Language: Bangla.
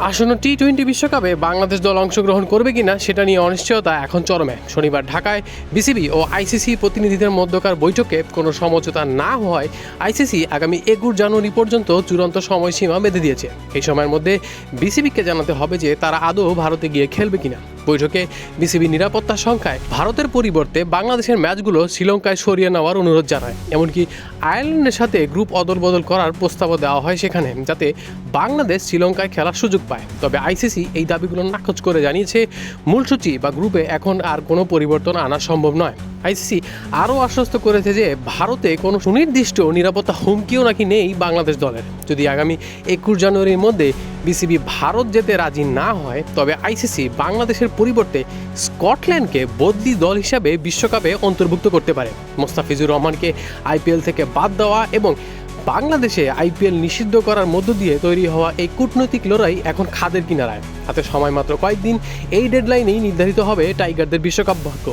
আসন্ন টি টোয়েন্টি বিশ্বকাপে বাংলাদেশ দল অংশগ্রহণ করবে কিনা সেটা নিয়ে অনিশ্চয়তা এখন চরমে। শনিবার ঢাকায় বিসিবি ও আইসিসি প্রতিনিধিদের মধ্যকার বৈঠকে কোনো সমঝোতা না হওয়ায় আইসিসি আগামী একুশ জানুয়ারি পর্যন্ত চূড়ান্ত সময়সীমা বেঁধে দিয়েছে। এই সময়ের মধ্যে বিসিবিকে জানাতে হবে যে তারা আদৌ ভারতে গিয়ে খেলবে কিনা। বৈঠকে বিসিবি নিরাপত্তা সংখ্যায় ভারতের পরিবর্তে বাংলাদেশের ম্যাচগুলো শ্রীলঙ্কায় সরিয়ে নেওয়ার অনুরোধ জানায়। এমনকি আয়ারল্যান্ডের সাথে গ্রুপ অদল বদল করার প্রস্তাবও দেওয়া হয় সেখানে, যাতে বাংলাদেশ শ্রীলঙ্কায় খেলার সুযোগ পায়। তবে আইসিসি এই দাবিগুলো নাকচ করে জানিয়েছে, মূল সূচি বা গ্রুপে এখন আর কোনো পরিবর্তন আনা সম্ভব নয়। আইসিসি আরও আশ্বস্ত করেছে যে, ভারতে কোনো সুনির্দিষ্ট নিরাপত্তা হুমকিও নাকি নেই বাংলাদেশ দলের। যদি আগামী একুশ জানুয়ারির মধ্যে বিসিবি ভারত যেতে রাজি না হয়, তবে আইসিসি বাংলাদেশের পরিবর্তে স্কটল্যান্ডকে বদলি দল হিসাবে বিশ্বকাপে অন্তর্ভুক্ত করতে পারে। মোস্তাফিজুর রহমানকে আইপিএল থেকে বাদ দেওয়া এবং বাংলাদেশে আইপিএল নিষিদ্ধ করার মধ্য দিয়ে তৈরি হওয়া এই কূটনৈতিক লড়াই এখন খাদের কিনারায়। হাতে সময় মাত্র কয়েকদিন, এই ডেডলাইনেই নির্ধারিত হবে টাইগারদের বিশ্বকাপ ভাগ্য